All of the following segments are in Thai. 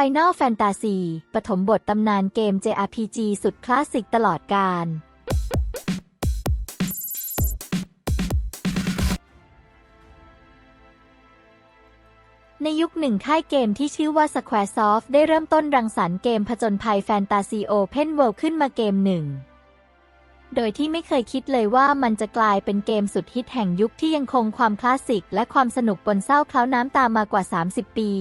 Final Fantasy ปฐมบทตำนานเกม JRPG สุดคลาสสิกตลอดกาล ในยุคหนึ่งค่ายเกมที่ชื่อว่า Squaresoft ได้เริ่มต้นรังสรรค์เกมผจญภัยแฟนตาซีโอเพนเวิลด์ขึ้นมาเกมหนึ่ง โดยที่ไม่เคยคิดเลยว่ามันจะกลายเป็นเกมสุดฮิตแห่งยุคที่ยังคงความคลาสสิก และความสนุกปนเศร้าเคล้าน้ำตามมากว่า 30 ปี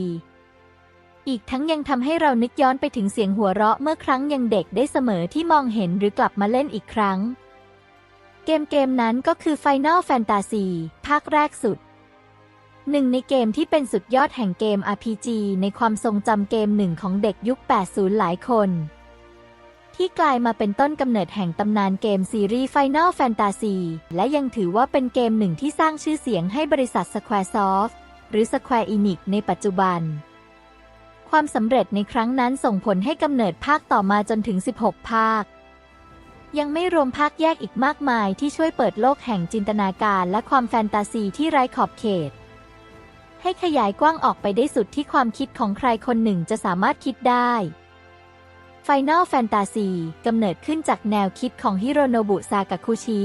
อีกทั้งยังทำให้เรานึกย้อนไปถึงเสียงหัวเราะเมื่อครั้งยังเด็กได้เสมอที่มองเห็นหรือกลับมาเล่นอีกครั้ง เกมเกมนั้นก็คือ Final Fantasy ภาคแรกสุด หนึ่งในเกมที่เป็นสุดยอดแห่งเกม RPG ในความทรงจำเกมหนึ่งของเด็กยุค 80 หลายคน ที่กลายมาเป็นต้นกำเนิดแห่งตำนานเกมซีรีส์ Final Fantasy และยังถือว่าเป็นเกมหนึ่งที่สร้างชื่อเสียงให้บริษัท Squaresoft หรือ Square Enix ในปัจจุบัน ความสำเร็จในครั้งนั้นส่งผลให้กำเนิดภาคต่อมาจนถึง 16 ภาค ยังไม่รวมภาคแยกอีกมากมายที่ช่วยเปิดโลกแห่งจินตนาการและความแฟนตาซีที่ไร้ขอบเขต ให้ขยายกว้างออกไปได้สุดที่ความคิดของใครคนหนึ่งจะสามารถคิดได้ Final Fantasy กำเนิดขึ้นจากแนวคิดของฮิโรโนบุซากาคุชิ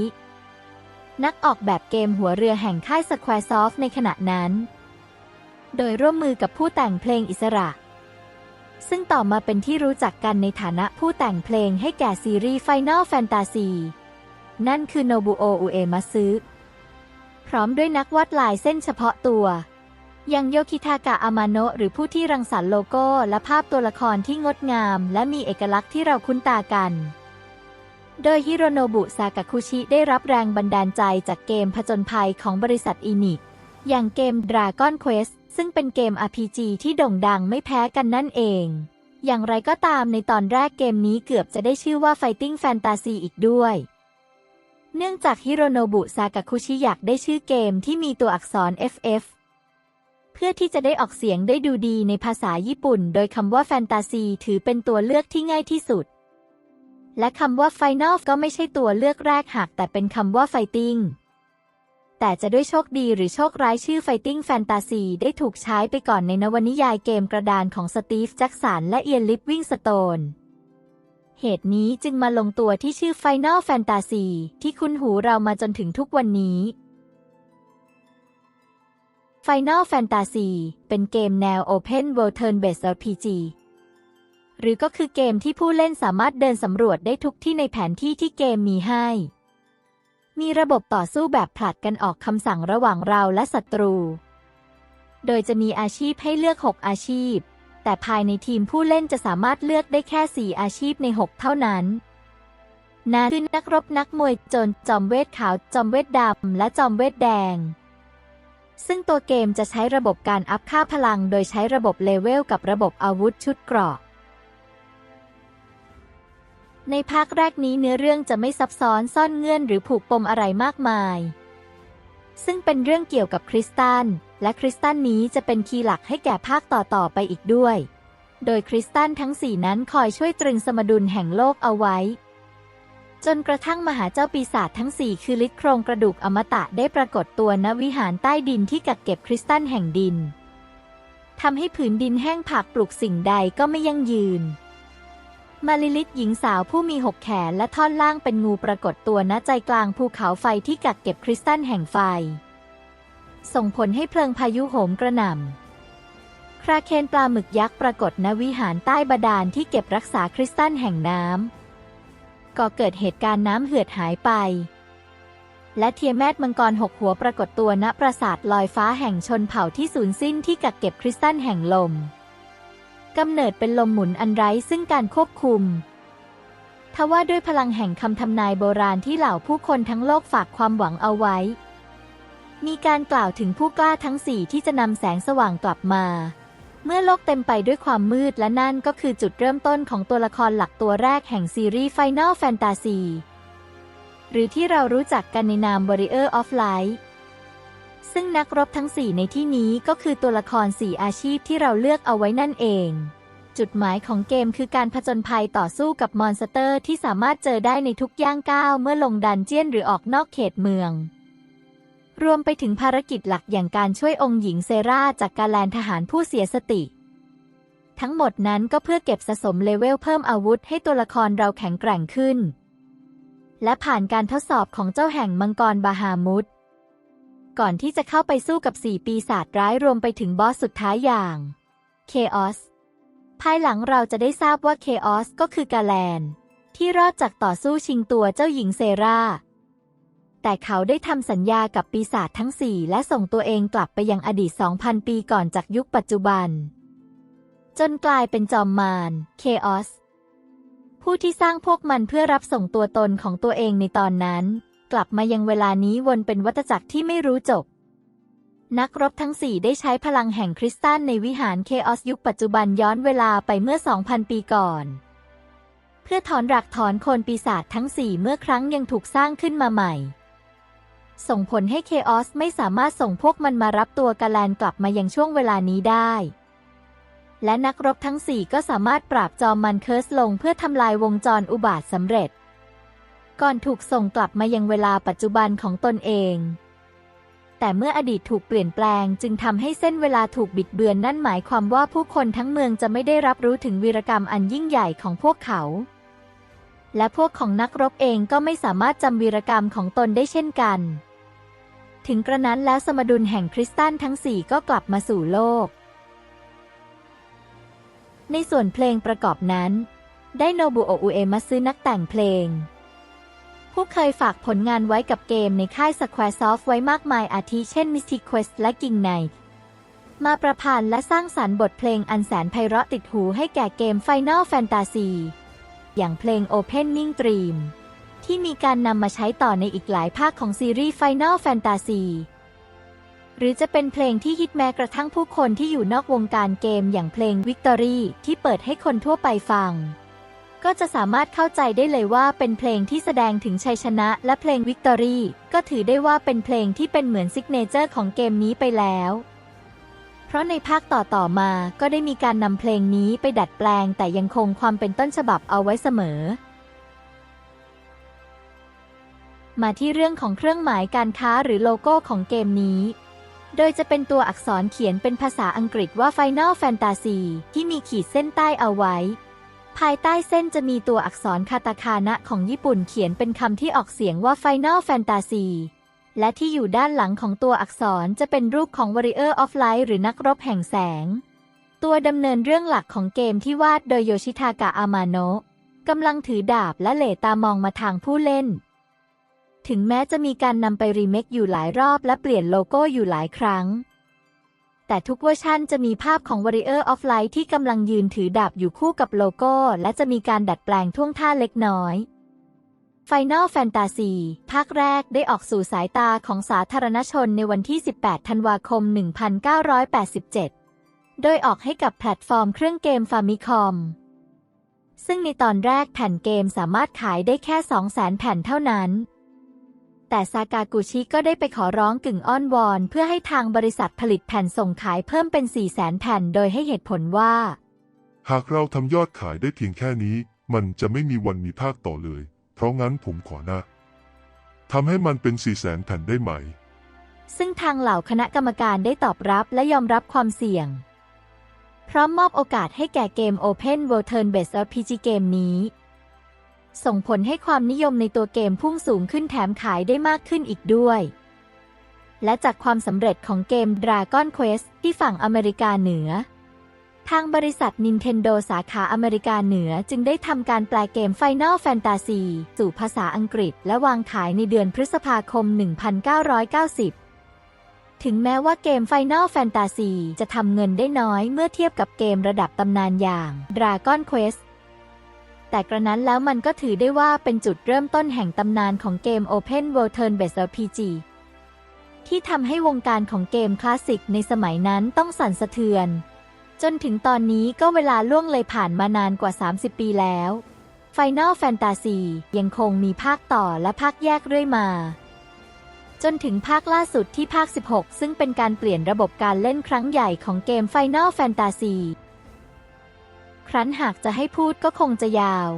นักออกแบบเกมหัวเรือแห่งค่าย Squaresoft ในขณะนั้น โดยร่วมมือกับผู้แต่งเพลงอิสระ ซึ่งต่อมาเป็นที่รู้จักกันในฐานะผู้แต่งเพลงให้แก่ซีรีส์ Final Fantasy นั่นคือโนบุโออุเอมัซึพร้อมด้วยนักวาดลายเส้นเฉพาะตัวอย่างโยคิทากะอามาโนะหรือผู้ที่รังสรรค์โลโก้ และภาพตัวละครที่งดงาม และมีเอกลักษณ์ที่เราคุ้นตากัน โดยฮิโรโนบุซากาคุชิได้รับแรงบันดาลใจจากเกมผจญภัยของบริษัทอินิกอย่างเกม Dragon Quest ซึ่งเป็นเกม RPG ที่โด่งดังไม่แพ้กันนั่นเอง อย่างไรก็ตามในตอนแรกเกมนี้เกือบจะได้ชื่อว่า Fighting Fantasy อีกด้วย เนื่องจากฮิโรโนบุซากาคุชิอยากได้ชื่อเกมที่มีตัวอักษร FF เพื่อที่จะได้ออกเสียงได้ดูดีในภาษาญี่ปุ่น โดยคำว่าแฟนตาซีถือเป็นตัวเลือกที่ง่ายที่สุด และคำว่า Final ก็ไม่ใช่ตัวเลือกแรกหากแต่เป็นคำว่า Fighting แต่จะด้วยโชคดีหรือโชคร้ายชื่อ Fighting Fantasy ได้ถูกใช้ไปก่อนในนวนิยายเกมกระดานของสตีฟแจ็กสันและเอียนลิฟวิ่งสโตน เหตุนี้จึงมาลงตัวที่ชื่อ Final Fantasy ที่คุ้นหูเรามาจนถึงทุกวันนี้ Final Fantasy เป็นเกมแนว Open World Turn-based RPG หรือก็คือเกมที่ผู้เล่นสามารถเดินสำรวจได้ทุกที่ในแผนที่ที่เกมมีให้ มีระบบต่อสู้แบบผลัดกันออกคำสั่งระหว่างเราและศัตรู โดยจะมีอาชีพให้เลือก 6 อาชีพ แต่ภายในทีมผู้เล่นจะสามารถเลือกได้แค่ 4 อาชีพใน 6 เท่านั้น นั่นคือนักรบนักมวยโจรจอมเวทขาว จอมเวทดำ และจอมเวทแดง ซึ่งตัวเกมจะใช้ระบบการอัพค่าพลัง โดยใช้ระบบเลเวลกับระบบอาวุธชุดเกราะ ในภาคแรกนี้เนื้อเรื่องจะไม่ซับซ้อนซ่อนเงื่อนหรือผูกปมอะไรมากมาย ซึ่งเป็นเรื่องเกี่ยวกับคริสตัลและคริสตัลนี้จะเป็นคีย์หลักให้แก่ภาคต่อๆไปอีกด้วย โดยคริสตัลทั้งสี่นั้นคอยช่วยตรึงสมดุลแห่งโลกเอาไว้ จนกระทั่งมหาเจ้าปีศาจทั้งสี่คือฤทธิ์โครงกระดูกอมตะได้ปรากฏตัวณวิหารใต้ดินที่กักเก็บคริสตัลแห่งดินทำให้ผืนดินแห้งผากปลูกสิ่งใดก็ไม่ยั่งยืน มาลิลิตหญิงสาวผู้มีหกแขนและท่อนล่างเป็นงูปรากฏตัวณใจกลางภูเขาไฟที่กักเก็บคริสตัลแห่งไฟ ส่งผลให้เพลิงพายุโหมกระหน่ำคราเคนปลาหมึกยักษ์ปรากฏณวิหารใต้บาดาลที่เก็บรักษาคริสตัลแห่งน้ำก่อเกิดเหตุการณ์น้ำเหือดหายไป และเทียแมดมังกรหกหัวปรากฏตัวณปราสาทลอยฟ้าแห่งชนเผ่าที่สูญสิ้นที่กักเก็บคริสตัลแห่งลม กำเนิดเป็นลมหมุนอันไร้ซึ่งการควบคุม ทว่าด้วยพลังแห่งคำทำนายโบราณที่เหล่าผู้คนทั้งโลกฝากความหวังเอาไว้ มีการกล่าวถึงผู้กล้าทั้งสี่ที่จะนำแสงสว่างกลับมา เมื่อโลกเต็มไปด้วยความมืดและนั่นก็คือจุดเริ่มต้นของตัวละครหลักตัวแรกแห่งซีรีส์ Final Fantasy หรือที่เรารู้จักกันในนาม Warrior of Light ซึ่งนักรบทั้ง 4 ในที่นี้ก็คือตัวละคร 4 อาชีพที่เราเลือกเอาไว้นั่นเอง จุดหมายของเกมคือการผจญภัยต่อสู้กับมอนสเตอร์ที่สามารถเจอได้ในทุกย่างก้าวเมื่อลงดันเจียนหรือออกนอกเขตเมือง รวมไปถึงภารกิจหลักอย่างการช่วยองค์หญิงเซราจากการแลนทหารผู้เสียสติทั้งหมดนั้นก็เพื่อเก็บสะสมเลเวลเพิ่มอาวุธให้ตัวละครเราแข็งแกร่งขึ้น และผ่านการทดสอบของเจ้าแห่งมังกรบาฮามุด ก่อนที่จะเข้าไปสู้กับสี่ปีศาจร้ายรวมไปถึงบอสสุดท้ายอย่างเคออสภายหลังเราจะได้ทราบว่าเคออสก็คือกาแลน ที่รอดจากต่อสู้ชิงตัวเจ้าหญิงเซราแต่เขาได้ทำสัญญากับปีศาจทั้งสี่และส่งตัวเองกลับไปยังอดีต 2,000 ปีก่อนจากยุคปัจจุบัน จนกลายเป็นจอมมารเคออสผู้ที่สร้างพวกมันเพื่อรับส่งตัวตนของตัวเองในตอนนั้น กลับมายังเวลานี้วนเป็นวัฏจักรที่ไม่รู้จบ นักรบทั้งสี่ได้ใช้พลังแห่งคริสตัลในวิหารเคออสยุคปัจจุบันย้อนเวลาไปเมื่อ 2,000 ปีก่อน เพื่อถอนหลักถอนโคนปีศาจทั้งสี่เมื่อครั้งยังถูกสร้างขึ้นมาใหม่ ส่งผลให้เคออสไม่สามารถส่งพวกมันมารับตัวกาแลนกลับมายังช่วงเวลานี้ได้และนักรบทั้งสี่ก็สามารถปราบจอมมันเคิร์สลงเพื่อทำลายวงจรอุบาทสำเร็จ ก่อนถูกส่งกลับมายังเวลาปัจจุบันของตนเอง แต่เมื่ออดีตถูกเปลี่ยนแปลงจึงทำให้เส้นเวลาถูกบิดเบือนนั่นหมายความว่าผู้คนทั้งเมืองจะไม่ได้รับรู้ถึงวีรกรรมอันยิ่งใหญ่ของพวกเขา และพวกของนักรบเองก็ไม่สามารถจำวีรกรรมของตนได้เช่นกัน ถึงกระนั้นแล้วสมดุลแห่งคริสตัลทั้งสี่ก็กลับมาสู่โลก ในส่วนเพลงประกอบนั้น ได้โนบุโออุเอมัซึนักแต่งเพลง ผู้เคยฝากผลงานไว้กับเกมในค่าย Squaresoft ไว้มากมายอาทิเช่น Mystic Quest และ King Knight มาประพันธ์และสร้างสรรค์บทเพลงอันแสนไพเราะติดหูให้แก่เกม Final Fantasy อย่างเพลง Opening Dream ที่มีการนำมาใช้ต่อในอีกหลายภาคของซีรีส์ Final Fantasy หรือจะเป็นเพลงที่ฮิตแม้กระทั่งผู้คนที่อยู่นอกวงการเกมอย่างเพลง Victory ที่เปิดให้คนทั่วไปฟัง ก็จะสามารถเข้าใจได้เลยว่าเป็นเพลงที่แสดงถึงชัยชนะ และเพลง Victory ก็ถือได้ว่าเป็นเพลงที่เป็นเหมือนซิกเนเจอร์ของเกมนี้ไปแล้ว เพราะในภาคต่อๆมาก็ได้มีการนำเพลงนี้ไปดัดแปลงแต่ยังคงความเป็นต้นฉบับเอาไว้เสมอ มาที่เรื่องของเครื่องหมายการค้าหรือโลโก้ของเกมนี้ โดยจะเป็นตัวอักษรเขียนเป็นภาษาอังกฤษว่า Final Fantasy ที่มีขีดเส้นใต้เอาไว้ ภายใต้เส้นจะมีตัวอักษรคาตาคานะของญี่ปุ่นเขียนเป็นคำที่ออกเสียงว่า Final Fantasy และที่อยู่ด้านหลังของตัวอักษรจะเป็นรูปของ Warrior of Light หรือนักรบแห่งแสง ตัวดำเนินเรื่องหลักของเกมที่วาดโดยโยชิทากะอามาโนะกำลังถือดาบและเหลตามองมาทางผู้เล่น ถึงแม้จะมีการนำไปรีเมคอยู่หลายรอบและเปลี่ยนโลโก้อยู่หลายครั้ง แต่ทุกเวอร์ชันจะมีภาพของ Warrior of Light ที่กำลังยืนถือดาบอยู่คู่กับโลโก้ และจะมีการดัดแปลงท่วงท่าเล็กน้อย Final Fantasy ภาคแรกได้ออกสู่สายตาของสาธารณชนในวันที่ 18 ธันวาคม 1987 โดยออกให้กับแพลตฟอร์มเครื่องเกมฟามิคอมซึ่งในตอนแรกแผ่นเกมสามารถขายได้แค่ 200,000 แผ่นเท่านั้น แต่ซากากุชิก็ได้ไปขอร้องกึ่งอ้อนวอน เพื่อให้ทางบริษัทผลิตแผ่นส่งขายเพิ่มเป็น 400,000 แผ่น โดยให้เหตุผลว่า หากเราทำยอดขายได้เพียงแค่นี้ มันจะไม่มีวันมีภาคต่อเลย เพราะงั้นผมขอนะทำให้มันเป็น4ี่แสนแผ่นได้ไหม ซึ่งทางเหล่าคณะกรรมการได้ตอบรับและยอมรับความเสี่ยง พร้อมมอบโอกาสให้แก่เกม Open World Turn-Based RPG เกมนี้ ส่งผลให้ความนิยมในตัวเกมพุ่งสูงขึ้นแถมขายได้มากขึ้นอีกด้วย และจากความสำเร็จของเกม Dragon Quest ที่ฝั่งอเมริกาเหนือ ทางบริษัท Nintendo สาขาอเมริกาเหนือจึงได้ทำการแปลเกม Final Fantasy สู่ภาษาอังกฤษ และวางขายในเดือนพฤษภาคม 1990ถึงแม้ว่าเกม Final Fantasy จะทำเงินได้น้อยเมื่อเทียบกับเกมระดับตำนานอย่าง Dragon Quest แต่กระนั้นแล้วมันก็ถือได้ว่าเป็นจุดเริ่มต้นแห่งตำนานของเกม Open World Turn-Based RPG ที่ทำให้วงการของเกมคลาสสิกในสมัยนั้นต้องสั่นสะเทือน จนถึงตอนนี้ก็เวลาล่วงเลยผ่านมานานกว่า 30 ปีแล้ว Final Fantasy ยังคงมีภาคต่อและภาคแยกเรื่อยมา จนถึงภาคล่าสุดที่ภาค 16 ซึ่งเป็นการเปลี่ยนระบบการเล่นครั้งใหญ่ของเกม Final Fantasy ครั้นหากจะให้พูดก็คงจะยาว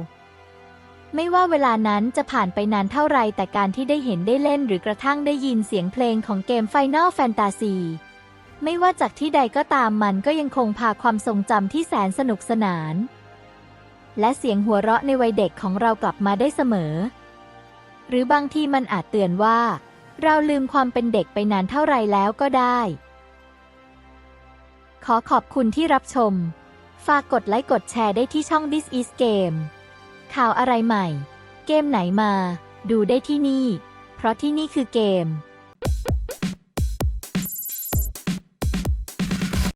ไม่ว่าเวลานั้นจะผ่านไปนานเท่าไรแต่การที่ได้เห็นได้เล่นหรือกระทั่งได้ยินเสียงเพลงของเกม Final Fantasy ไม่ว่าจากที่ใดก็ตามมันก็ยังคงพาความทรงจำที่แสนสนุกสนาน และเสียงหัวเราะในวัยเด็กของเรากลับมาได้เสมอ หรือบางทีมันอาจเตือนว่า เราลืมความเป็นเด็กไปนานเท่าไรแล้วก็ได้ ขอขอบคุณที่รับชม ฝากกดไลค์กดแชร์ได้ที่ช่อง This is Game ข่าวอะไรใหม่ เกมไหนมา ดูได้ที่นี่ เพราะที่นี่คือเกม